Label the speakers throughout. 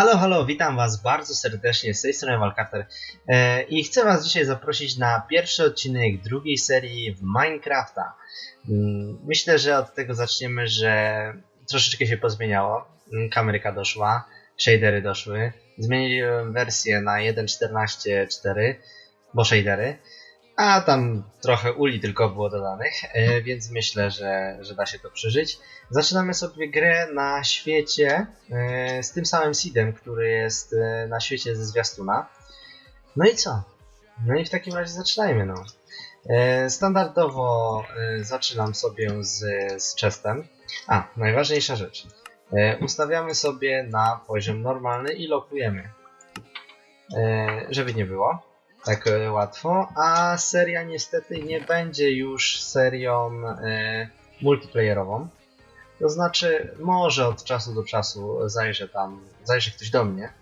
Speaker 1: Halo, halo, witam Was bardzo serdecznie z tej strony Walcarter e, i chcę Was dzisiaj zaprosić na pierwszy odcinek drugiej serii w Minecrafta. Mm, Myślę, że od tego zaczniemy, że troszeczkę się pozmieniało. Mm, Kameryka doszła, shadery doszły, zmieniłem wersję na 1.14.4, bo shadery, a tam trochę uli tylko było dodanych, e, więc myślę, że, że da się to przeżyć. Zaczynamy sobie grę na świecie e, z tym samym seedem, który jest e, na świecie ze zwiastuna. No i co? No i w takim razie zaczynajmy, no. Standardowo zaczynam sobie z, z chestem. A, najważniejsza rzecz. Ustawiamy sobie na poziom normalny i lokujemy. Żeby nie było tak e, łatwo, a seria niestety nie będzie już serią e, multiplayerową. To znaczy, może od czasu do czasu zajrzę tam, zajrzy ktoś do mnie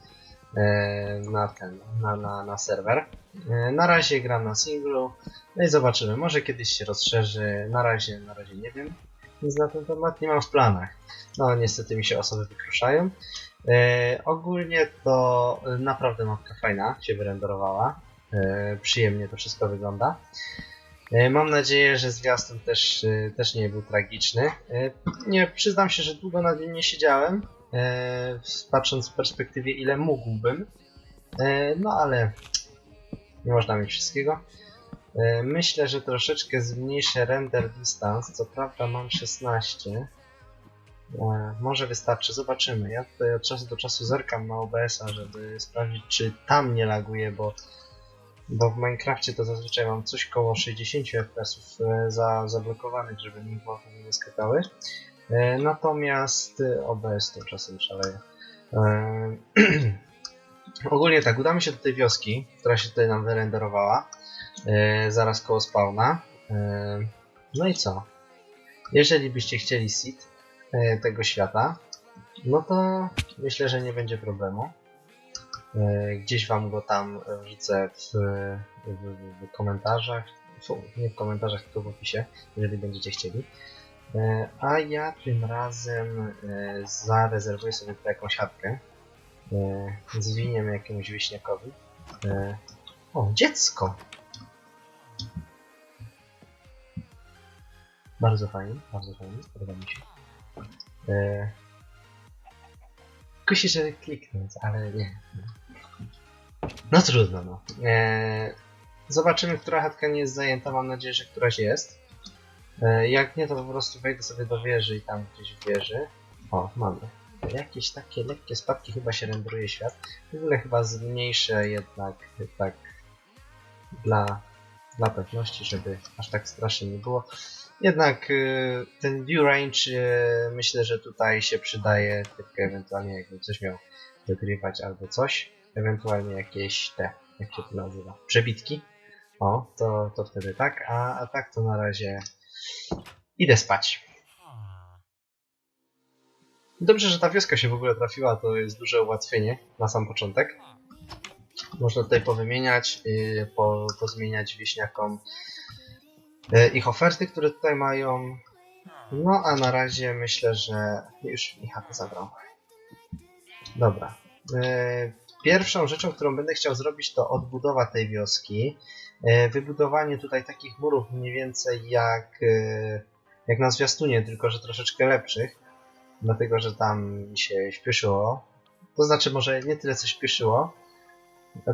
Speaker 1: e, na ten, na, na, na serwer. E, na razie gram na singlu, no i zobaczymy, może kiedyś się rozszerzy, na razie, na razie nie wiem, nic na ten temat nie mam w planach. No niestety mi się osoby wykruszają. E, ogólnie to naprawdę mapka fajna się wyrenderowała. E, przyjemnie to wszystko wygląda. E, Mam nadzieję, że zwiastun też, e, też nie był tragiczny. Nie, przyznam się, że długo nad nim nie siedziałem, patrząc w perspektywie ile mógłbym. No ale nie można mieć wszystkiego. Myślę, że troszeczkę zmniejszę render distance, co prawda mam 16. E, Może wystarczy, zobaczymy. Ja tutaj od czasu do czasu zerkam na OBS-a, żeby sprawdzić, czy tam nie laguje, bo bo w Minecrafcie to zazwyczaj mam coś koło 60 fps e, za, zablokowanych, żeby mi głowy nie skakały. E, Natomiast e, OBS to czasem szaleje. Ogólnie tak, udamy się do tej wioski, która się tutaj nam wyrenderowała, zaraz koło spawna. No i co? Jeżeli byście chcieli seed tego świata, no to myślę, że nie będzie problemu. E, Gdzieś wam go tam wrzucę w, w, w komentarzach. Fu, nie w komentarzach, tylko w opisie, jeżeli będziecie chcieli. E, A ja tym razem e, zarezerwuję sobie tutaj jakąś chatkę. E, Zwiniemy jakiemuś wieśniakowi. E, O, dziecko! Bardzo fajnie, bardzo fajnie, podoba mi się. E, Kusi, żeby kliknąć, ale nie. No trudno, no. Eee, zobaczymy, która chatka nie jest zajęta. Mam nadzieję, że któraś jest. Eee, jak nie, to po prostu wejdę sobie do wieży i tam gdzieś w wieży. O, mamy. Jakieś takie lekkie spadki, chyba się renderuje świat. W ogóle chyba zmniejszę jednak tak dla, dla pewności, żeby aż tak strasznie nie było. Jednak y, ten view range y, myślę, że tutaj się przydaje, tylko ewentualnie jakby coś miał wygrywać albo coś. Ewentualnie jakieś te, jak się to nazywa, przebitki. O, to, to wtedy tak, a, a tak to na razie idę spać. Dobrze, że ta wioska się w ogóle trafiła, to jest duże ułatwienie na sam początek. Można tutaj powymieniać, yy, po, pozmieniać wieśniakom ich oferty, które tutaj mają. No a na razie myślę, że już mi chatę zabrał. Dobra. E, Pierwszą rzeczą, którą będę chciał zrobić, to odbudowa tej wioski. E, Wybudowanie tutaj takich murów mniej więcej jak, e, jak na zwiastunie, tylko że troszeczkę lepszych. Dlatego, że tam mi się śpieszyło. To znaczy, może nie tyle co śpieszyło,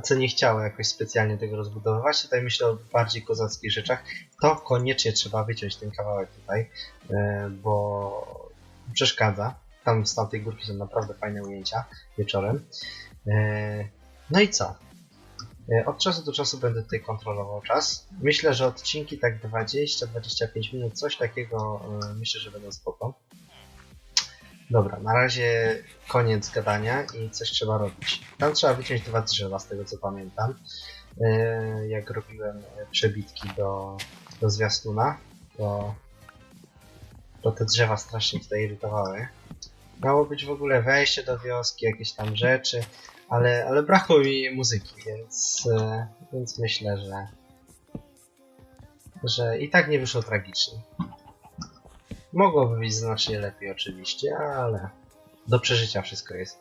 Speaker 1: co nie chciało jakoś specjalnie tego rozbudowywać. Tutaj myślę o bardziej kozackich rzeczach. To koniecznie trzeba wyciąć ten kawałek tutaj, e, bo przeszkadza. Tam z tamtej górki są naprawdę fajne ujęcia wieczorem. E, No i co? E, Od czasu do czasu będę tutaj kontrolował czas. Myślę, że odcinki tak 20-25 minut, coś takiego myślę, że będą spoko. Dobra, na razie koniec gadania i coś trzeba robić. Tam trzeba wyciąć dwa drzewa, z tego co pamiętam. E, Jak robiłem przebitki do, do zwiastuna, to, to te drzewa strasznie tutaj irytowały. Miało być w ogóle wejście do wioski, jakieś tam rzeczy, ale, ale brakło mi muzyki, więc, e, więc myślę, że, że i tak nie wyszło tragicznie. Mogłoby być znacznie lepiej oczywiście, ale do przeżycia wszystko jest.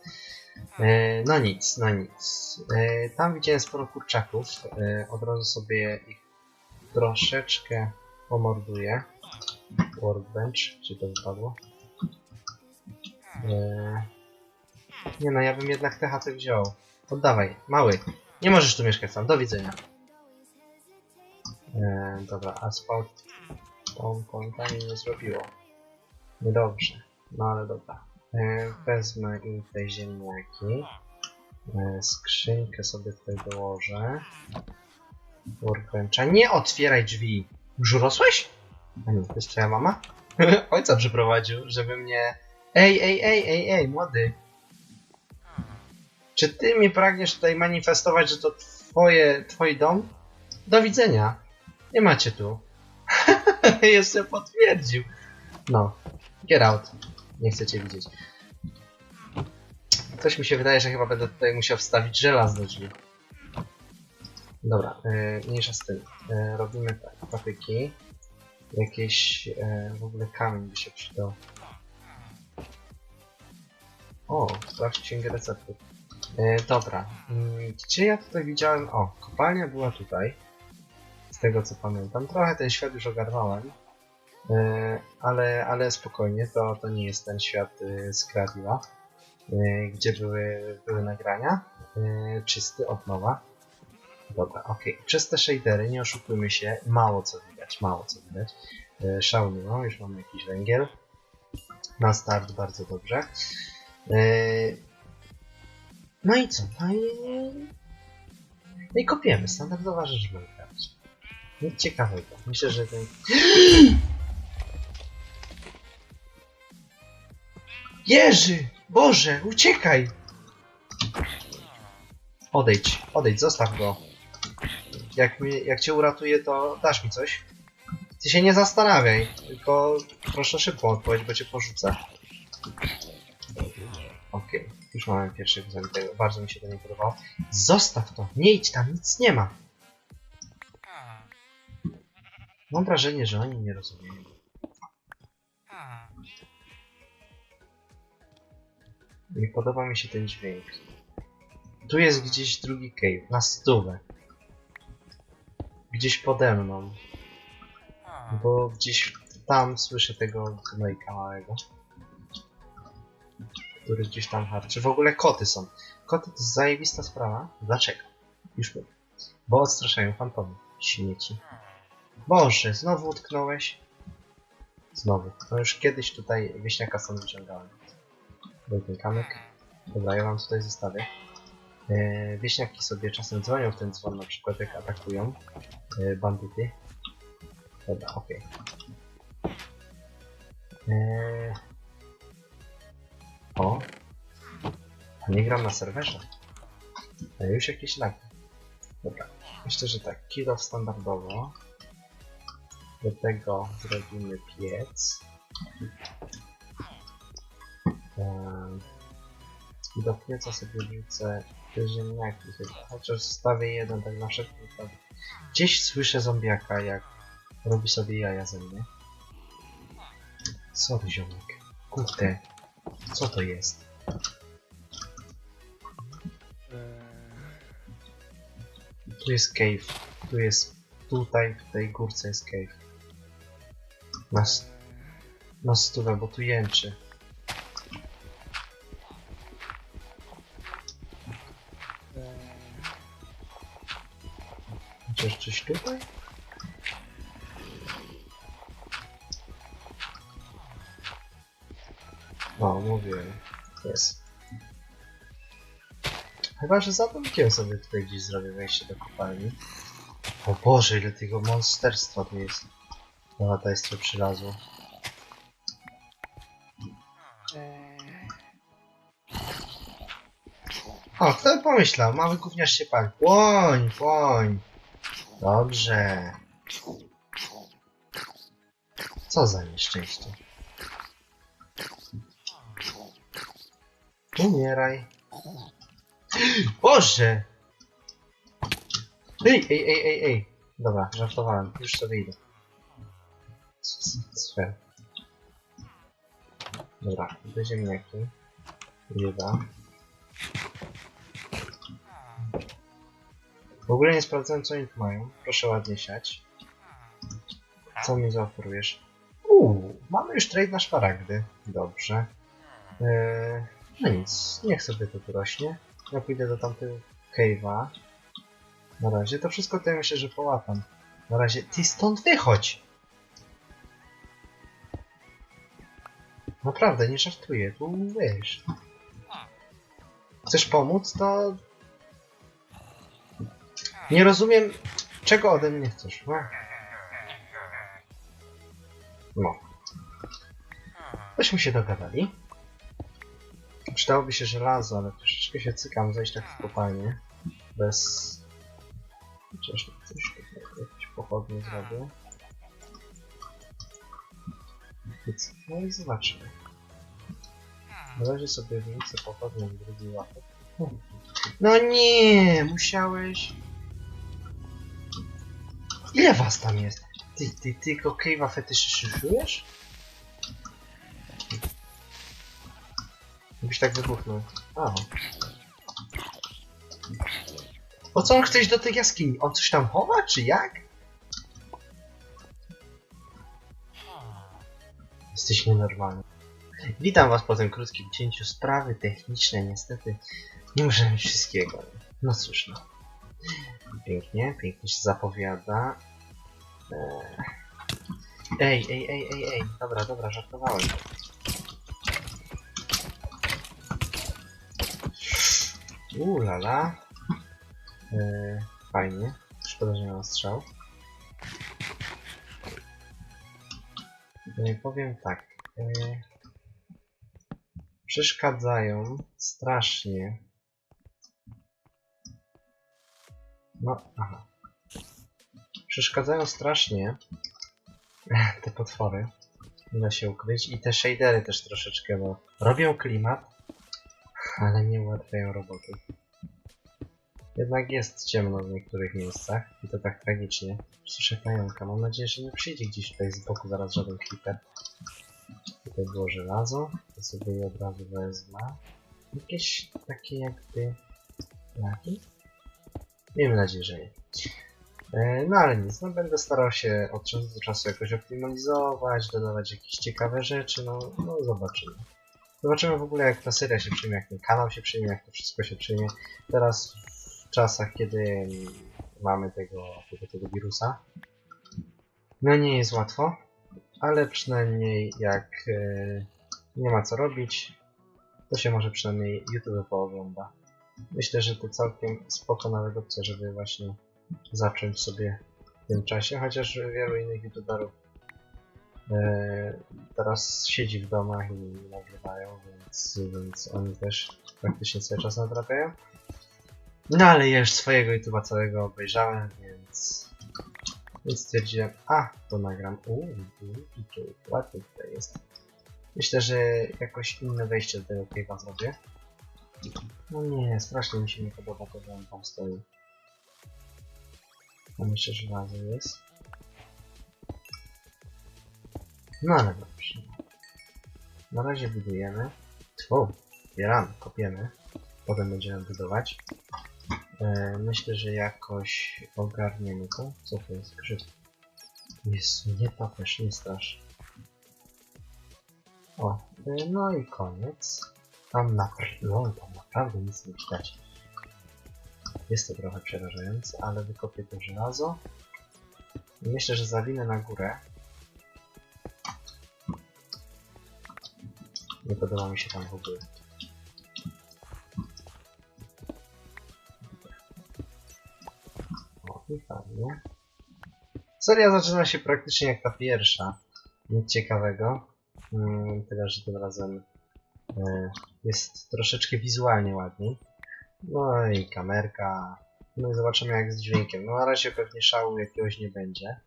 Speaker 1: E, no nic, no nic. E, tam widziałem sporo kurczaków. E, od razu sobie ich troszeczkę pomorduję. Workbench, czy to wypadło? E, nie no, ja bym jednak te chaty wziął. Oddawaj, mały. Nie możesz tu mieszkać sam, do widzenia. E, dobra, a spawn, spawn pointami nie zrobiło. Niedobrze, no ale dobra. E, wezmę im te ziemniaki. E, skrzynkę sobie tutaj dołożę. Workbencha. Nie otwieraj drzwi! Już urosłeś? A nie, to jest twoja mama? Ojca przyprowadził, żeby mnie... Ej, ej, ej, ej, ej, młody. Czy ty mi pragniesz tutaj manifestować, że to twoje, twój dom? Do widzenia. Nie macie tu. Jeszcze potwierdził. No. Get out. Nie chcę cię widzieć. Coś mi się wydaje, że chyba będę tutaj musiał wstawić żelaz do drzwi. Dobra, yy, mniejsza z tym. Yy, robimy tak, patyki. Jakieś yy, w ogóle kamień by się przydał. O, sprawdź księgę receptów. Yy, dobra, yy, gdzie ja tutaj widziałem? O, kopalnia była tutaj. Z tego co pamiętam. Trochę ten świat już ogarnąłem. Yy, ale, ale spokojnie, to, to nie jest ten świat yy, z yy, gdzie były, były nagrania. Czysty od nowa. Dobra, okej. Przez te shadery, nie oszukujmy się, mało co widać, mało co widać. Szałny, no, już mamy jakiś węgiel. Na start bardzo dobrze. No i co? No i... No i kopiemy, standardowa rzecz w Minecrafcie. Nic ciekawego. Myślę, że ten... Jerzy! Boże, uciekaj! Odejdź, odejdź, zostaw go. Jak, mi, jak cię uratuję, to dasz mi coś? Ty się nie zastanawiaj, tylko proszę szybko odpowiedź, bo cię porzucę. Okej, już mamy pierwszego zabitego. Bardzo mi się to nie podobało. Zostaw to, nie idź tam, nic nie ma. Mam wrażenie, że oni nie rozumieją. Nie podoba mi się ten dźwięk. Tu jest gdzieś drugi cave, na stówę. Gdzieś pode mną. Bo gdzieś tam słyszę tego gnojka małego. Który gdzieś tam harczy. W ogóle koty są. Koty to zajebista sprawa. Dlaczego? Już mówię. Bo odstraszają fantomy. Śmieci. Boże, znowu utknąłeś? Znowu. No już kiedyś tutaj wieśniaka stąd wyciągałem. Był ten kamyk. Dobra, ja wam tutaj zostawię. E, wieśniaki sobie czasem dzwonią w ten dzwon, na przykład jak atakują e, bandyty. Dobra, okej. E, o! A nie gram na serwerze. A już jakieś lagi. Dobra, myślę, że tak, kilo standardowo. Do tego zrobimy piec. I do pieca sobie wrzucę te ziemniaki chociaż zostawię jeden tak na wszelki wypadek. Gdzieś słyszę zombiaka, jak robi sobie jaja ze mnie. Sorry ziomek. Kurde. Co to jest? Tu jest cave. Tu jest... Tutaj, w tej górce jest cave. Na, s- na stówę, bo tu jęczy. Chyba, że za domkiem sobie tutaj gdzieś zrobię wejście do kopalni. O Boże, ile tego monsterstwa tu jest. Dobra, to jest to przylazło. O, kto pomyślał? Mały gówniarz się pali. Płoń, płoń. Dobrze. Co za nieszczęście. Umieraj. Boże! Ej, ej, ej, ej, ej. Dobra, żartowałem. Już sobie idę. Sfer. Dobra, do ziemniaki. Ryba. W ogóle nie sprawdzałem co oni tu mają. Proszę ładnie siać. Co mi zaoferujesz? Uuu, mamy już trade na szmaragdy. Dobrze. Eee, no nic, niech sobie to tu rośnie. Ja pójdę do tamtego cave'a. Na razie to wszystko to ja myślę, że połapam. Na razie, ty stąd wychodź! Naprawdę, nie żartuję, tu wiesz. Chcesz pomóc, to... Nie rozumiem, czego ode mnie chcesz. No. No. Byśmy się dogadali. Przydałoby się żelazo, ale troszeczkę się cykam zejść tak w kopalnię. Bez... Chociaż coś tutaj, jakieś pochodnie zrobię. No i zobaczmy. Na razie sobie wrócę pochodnią w drugi łapek. No nie, musiałeś... Ile was tam jest? Ty, ty, ty tylko cave'a fetyszyszujesz? Byś tak wybuchnął. A. O co on chce iść do tej jaskini? On coś tam chowa, czy jak? Jesteś nienormalny. Witam was po tym krótkim cięciu. Sprawy techniczne niestety nie możemy wszystkiego. No cóż no. Pięknie, pięknie się zapowiada. Eee. Ej, ej, ej, ej, ej. Dobra, dobra, żartowałem. Uuu, lala. Eee, fajnie. Szkoda, że nie mam strzał. Eee, powiem tak. Eee, przeszkadzają strasznie. No, aha. Przeszkadzają strasznie te potwory. Nie da się ukryć. I te shadery też troszeczkę, bo robią klimat, ale nie ułatwiają roboty. Jednak jest ciemno w niektórych miejscach i to tak tragicznie. Słyszę pająka. Mam nadzieję, że nie przyjdzie gdzieś tutaj z boku zaraz żaden creeper. Tutaj było żelazo. To sobie je od razu wezmę. Jakieś takie jakby... Laki? Miejmy nadzieję, że nie. E, No ale nic, no będę starał się od czasu do czasu jakoś optymalizować, dodawać jakieś ciekawe rzeczy, no, no zobaczymy. Zobaczymy w ogóle jak ta seria się przyjmie, jak ten kanał się przyjmie, jak to wszystko się przyjmie. Teraz w czasach, kiedy mamy tego, tego, tego wirusa. No nie jest łatwo, ale przynajmniej jak e, nie ma co robić, to się może przynajmniej YouTube poogląda. Myślę, że to całkiem spoko nawet opcja, żeby właśnie zacząć sobie w tym czasie, chociaż wielu innych youtuberów teraz siedzi w domach i nagrywają, więc, więc oni też praktycznie cały czas nadrabiają. No ale ja już swojego YouTube'a całego obejrzałem, więc, więc stwierdziłem, a to nagram. Uuu, uuu, uuu, ładnie tutaj jest. Myślę, że jakoś inne wejście do tego cave'a zrobię. No nie, strasznie mi się nie podoba to, że on tam stoi. Tam jeszcze żelazo jest. No ale dobrze. Na razie budujemy. Tfu, zbieramy, kopiemy. Potem będziemy budować. E, myślę, że jakoś ogarniemy to. Co to jest? Grzyb. Jest, nie papesz, nie strasz. O, e, no i koniec. Tam, napr no, tam naprawdę nic nie widać. Jest to trochę przerażające, ale wykopię to żelazo. I myślę, że zawinę na górę. Nie podoba mi się tam w ogóle. O, i fajnie. Seria zaczyna się praktycznie jak ta pierwsza. Nic ciekawego. Mm, tyle, że tym razem e, jest troszeczkę wizualnie ładniej. No i kamerka. No i zobaczymy jak z dźwiękiem. No na razie pewnie szału jakiegoś nie będzie.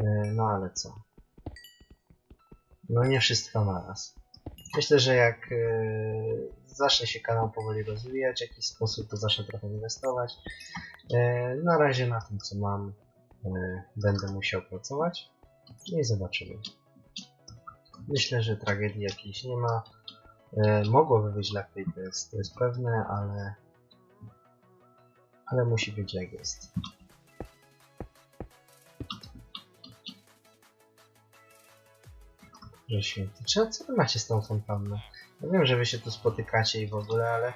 Speaker 1: E, No ale co? No nie wszystko naraz. Myślę, że jak e, zacznie się kanał powoli rozwijać w jakiś sposób, to zacznę trochę inwestować. E, Na razie na tym co mam e, będę musiał pracować. I zobaczymy. Myślę, że tragedii jakiejś nie ma. Mogłoby być lepiej, to jest, to jest pewne, ale... Ale musi być jak jest. Że święty. Czy, co wy macie z tą fontanną? Ja wiem, że wy się tu spotykacie i w ogóle, ale...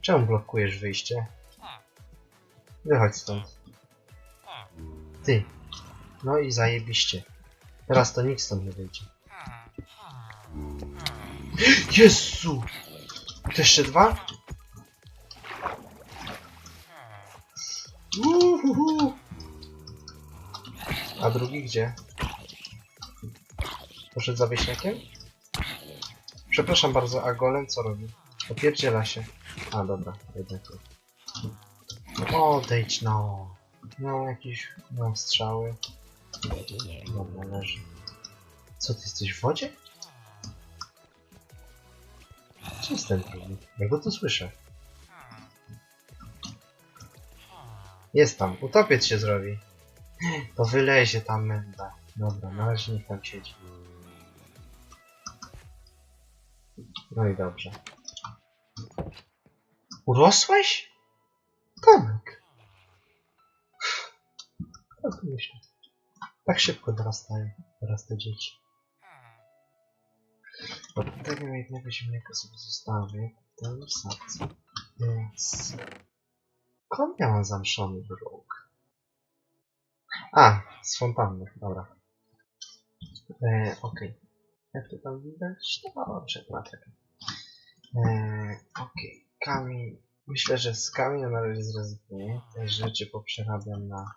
Speaker 1: Czemu blokujesz wyjście? Wychodź stąd. Ty. No i zajebiście. Teraz to nikt stąd nie wyjdzie. Jezu! To jeszcze dwa? Uhuhu. A drugi gdzie? Poszedł za wieśniakiem? Przepraszam bardzo, a golem co robi? Opierdziela się. A dobra, jednak. Odejdź no. Miał jakieś no, strzały. Dobra, leży. Co, ty jesteś w wodzie? Gdzie jest ten drugi? Ja go tu słyszę. Jest tam, utopiec się zrobi. To wylezie tam menda. Dobra, na razie niech tam siedzi. No i dobrze. Urosłeś? Tomek. Ty myślisz? Tak szybko dorastają teraz te dzieci. Od tego jednego ziemniaka sobie zostawię, potem wsadzę. Więc... Skąd miałem zamszony róg? A, z fontanny, dobra. E, Okej. Jak to tam widać? No dobrze, Piotrek. E, Okej, kamień. Myślę, że z kamienia na razie zrezygnuję. Te rzeczy poprzerabiam na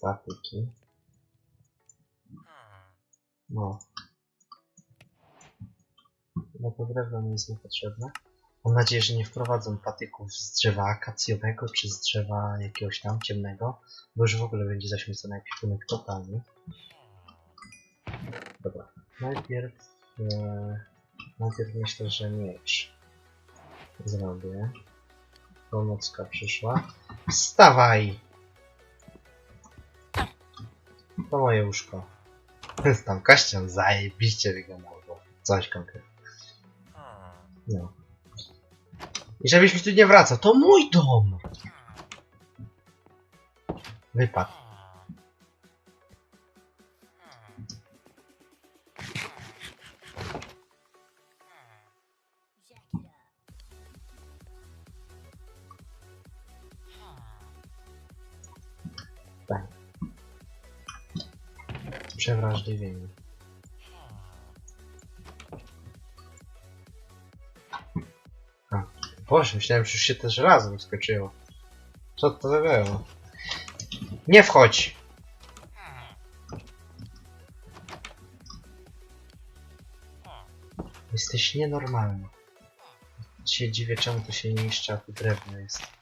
Speaker 1: patyki. No. No to drewno mi jest niepotrzebne. Mam nadzieję, że nie wprowadzą patyków z drzewa akacjowego czy z drzewa jakiegoś tam ciemnego, bo już w ogóle będzie zaśmiecony ekwipunek totalnie. Dobra, najpierw... E, najpierw myślę, że miecz zrobię. Pomocka przyszła. Wstawaj! To moje łóżko. Tam kością zajebiście wyglądało. bo Coś konkretnego. No. I żebyś mi tu nie wracał. To mój dom! Wypadł. Przewrażliwienie. A, Boże, myślałem, że już się też razem skoczyło. Co to za było? Nie wchodź! Jesteś nienormalny. Się dziwię, czemu to się niszczy, a tu drewno jest.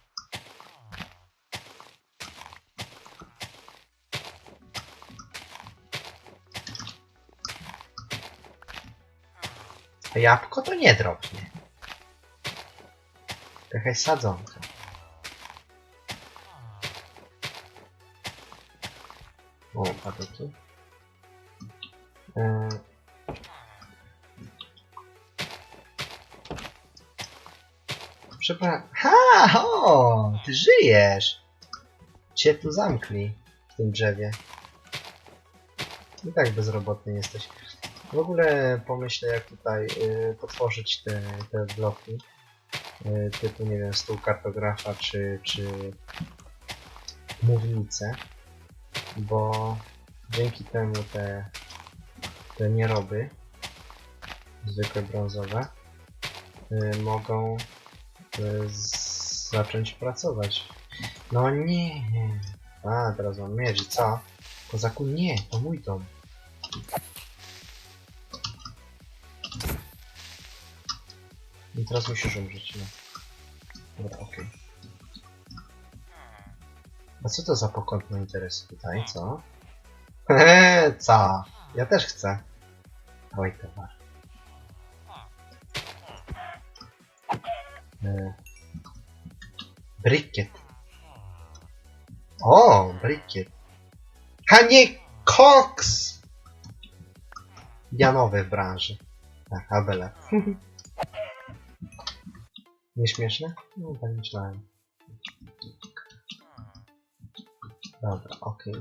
Speaker 1: Jabłko to nie drobnie. Jakaś sadzonka. O, patyki. E... Przepraszam. Ha! O! Ty żyjesz! Cię tu zamkli w tym drzewie. I tak bezrobotny jesteś. W ogóle pomyślę, jak tutaj y, potworzyć te, te bloki. Y, typu, nie wiem, stół kartografa czy, czy mównicę. Bo dzięki temu te, te nieroby, zwykłe brązowe, y, mogą y, zacząć pracować. No nie! A, teraz mam miecz, i co? Kozaku, nie, to mój dom. Teraz musisz umrzeć, no. Dobra, okej. A co to za pokątne interesy tutaj, co? Hehe, co? Ja też chcę. Oj, towar. E, Brikiet. O, brikiet. A nie koks! Ja nowy w branży. Tak, Abele. Nieśmieszne? No, tak myślałem. Dobra, okej.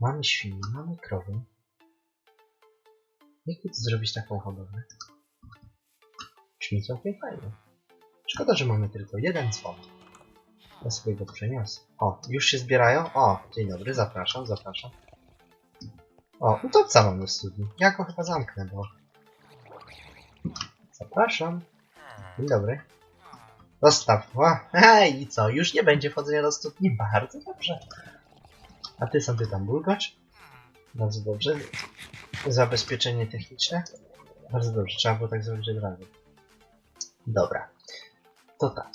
Speaker 1: Mamy świnie, mamy krowy. Jak to zrobić taką hodowlę? Brzmi całkiem fajnie. Szkoda, że mamy tylko jeden dzwon. Ja sobie go przeniosę. O, już się zbierają? O, dzień dobry, zapraszam, zapraszam. O, no to co mamy w studni? Ja go chyba zamknę, bo... Zapraszam. Dzień dobry. Dostaw. O, hej, i co? Już nie będzie wchodzenia do studni? Bardzo dobrze. A ty sobie tam bulgacz? Bardzo dobrze. Zabezpieczenie techniczne? Bardzo dobrze, trzeba było tak zrobić od razu. Dobra. To tak.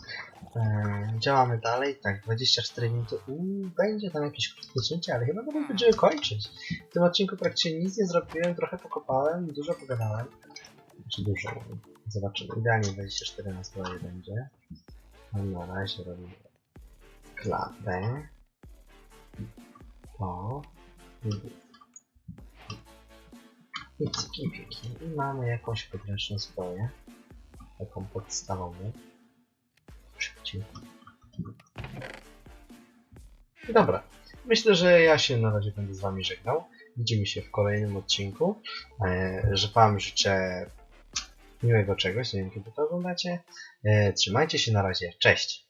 Speaker 1: Eee, działamy dalej. Tak, 24 minuty. Uuu, będzie tam jakieś krótkie cięcie, ale chyba nawet będziemy kończyć. W tym odcinku praktycznie nic nie zrobiłem, trochę pokopałem, dużo pogadałem. Czy dużo? Zobaczymy. Idealnie 24 na stronie będzie. No, na razie robimy klatę. O. I cyki piki. I mamy jakąś podręczną zbroję. Taką podstawową. Szybciej. Dobra. Myślę, że ja się na razie będę z wami żegnał. Widzimy się w kolejnym odcinku. E, że wam życzę miłego czegoś. Nie wiem, kiedy to oglądacie. E, trzymajcie się na razie. Cześć!